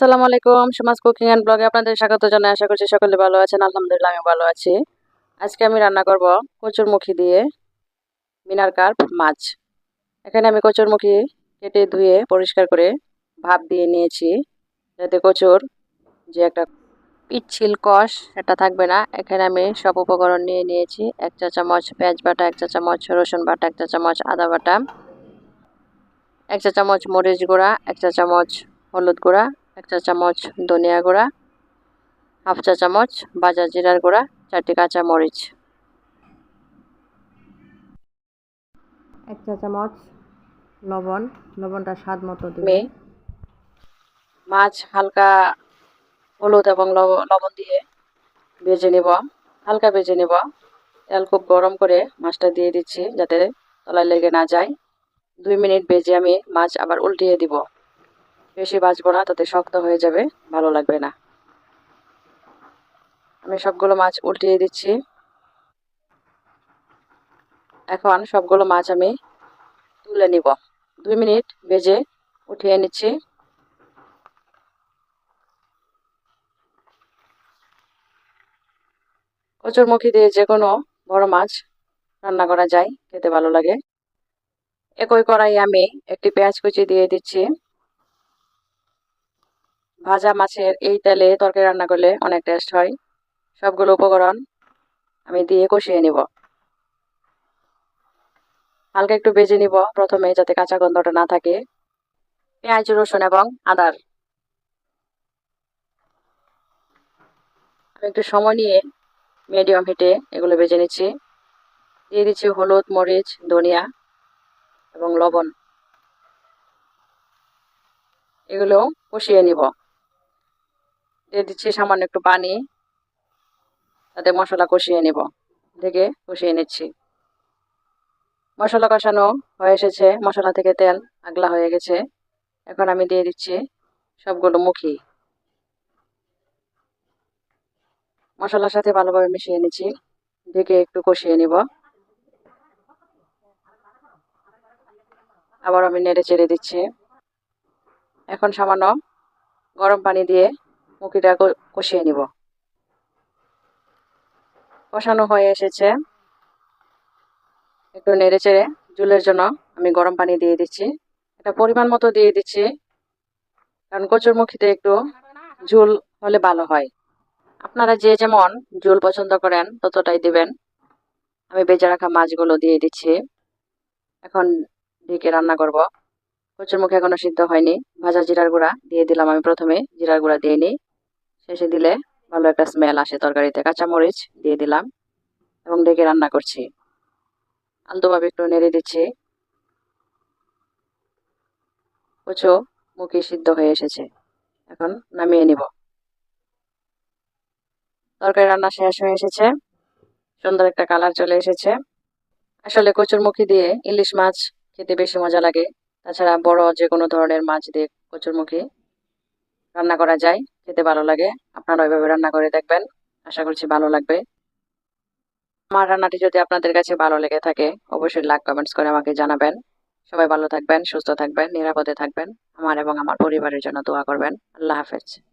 আসসালামু আলাইকুম, সমাজ কুকিং অ্যান্ড ব্লগে আপনাদের স্বাগত জানাই। আশা করছি সকলে ভালো আছেন। আলহামদুলিল্লাহ আমি ভালো আছি। আজকে আমি রান্না করব কচুরমুখী দিয়ে মিনার কার্প মাছ। এখানে আমি কচুরমুখী কেটে ধুয়ে পরিষ্কার করে ভাপ দিয়ে নিয়েছি। যাতে কচুর যে একটা পিচ্ছিল কষ এটা থাকবে না। এখানে আমি সব উপকরণ নিয়ে নিয়েছি। এক চা চামচ পেঁয়াজ বাটা, এক চা চামচ রসুন বাটা, এক চা চামচ আদা বাটা, এক চা চামচ মরিচ গুঁড়া, এক চা চামচ হলুদ গুঁড়া এক চা চামচ ধনিয়া গুঁড়া হাফ চা চামচ বাজার জিরার গুঁড়া চারটি কাঁচা মরিচ। এক চা চামচ লবণ লবণটা স্বাদ মতো দিবে। মাছ হালকা হলুদ এবং লবণ দিয়ে ভেজে নেব। হালকা ভেজে নেব। তেল খুব গরম করে মাছটা দিয়ে দিচ্ছি যাতে তলায় লেগে না যায়। দুই মিনিট ভেজে আমি মাছ আবার উল্টিয়ে দিব। বেশি বাজবো না, তাতে শক্ত হয়ে যাবে, ভালো লাগবে না। আমি সবগুলো মাছ উল্টিয়ে দিচ্ছি। এখন সবগুলো মাছ আমি তুলে নিব। দুই মিনিট ভেজে উঠিয়ে নিচ্ছি। কচুরমুখী দিয়ে যে কোনো বড় মাছ রান্না করা যায়, খেতে ভালো লাগে। একই কড়াই আমি একটি পেঁয়াজ কুচি দিয়ে দিচ্ছি। ভাজা মাছের এই তেলে তরকারি রান্না করলে অনেক টেস্ট হয়। সবগুলো উপকরণ আমি দিয়ে কষিয়ে নিব। হালকা একটু বেজে নিব প্রথমে যাতে কাঁচা গন্ধটা না থাকে। পেঁয়াজ, রসুন এবং আদার। আমি একটু সময় নিয়ে মিডিয়াম হিটে এগুলো বেজে নিচ্ছি। দিয়ে দিচ্ছি হলুদ, মরিচ, ধনিয়া এবং লবণ। এগুলো কষিয়ে নিব। দিয়ে দিচ্ছি সামান্য একটু পানি। তাতে মশলা কষিয়ে নিব। ঢেকে কষিয়ে নিচ্ছি। মশলা কষানো হয়ে এসেছে। মশলা থেকে তেল আগলা হয়ে গেছে। এখন আমি দিয়ে দিচ্ছি সবগুলো মুখি। মশলার সাথে ভালোভাবে মিশিয়ে নিচ্ছি। ঢেকে একটু কষিয়ে নিব। আবার আমি নেড়ে চেড়ে দিচ্ছি। এখন সামান্য গরম পানি দিয়ে মুখিটা কষিয়ে নিব। কষানো হয়ে এসেছে। একটু নেড়ে চেড়ে জুলের জন্য আমি গরম পানি দিয়ে দিচ্ছি। এটা পরিমাণ মতো দিয়ে দিচ্ছি। কারণ কচুর মুখিতে একটু ঝুল হলে ভালো হয়। আপনারা যে যেমন ঝুল পছন্দ করেন, ততটাই দিবেন। আমি বেজে রাখা মাছগুলো দিয়ে দিচ্ছি। এখন ঢেকে রান্না করব। কচুর মুখে এখনও সিদ্ধ হয়নি। ভাজা জিরার গুঁড়া দিয়ে দিলাম আমি প্রথমে। জিরার গুঁড়া দিয়ে নিই। শেষে দিলে ভালো একটা স্মেল আসে তরকারিতে। কাঁচামরিচ দিয়ে দিলাম এবং ঢেকে রান্না করছি। আলতোভাবে একটু নেড়ে দিচ্ছি। কচু মুখে সিদ্ধ হয়ে এসেছে। এখন নামিয়ে নিব। তরকারি রান্না শেষ হয়ে এসেছে। সুন্দর একটা কালার চলে এসেছে। আসলে কচুর মুখি দিয়ে ইলিশ মাছ খেতে বেশি মজা লাগে। তাছাড়া বড় যে কোনো ধরনের মাছ দিয়ে কচুর মুখি রান্না করা যায়, খেতে ভালো লাগে। আপনারা ওইভাবে রান্না করে দেখবেন। আশা করছি ভালো লাগবে। আমার রান্নাটি যদি আপনাদের কাছে ভালো লেগে থাকে, অবশ্যই লাইক, কমেন্টস করে আমাকে জানাবেন। সবাই ভালো থাকবেন, সুস্থ থাকবেন, নিরাপদে থাকবেন। আমার এবং আমার পরিবারের জন্য দোয়া করবেন। আল্লাহ হাফেজ।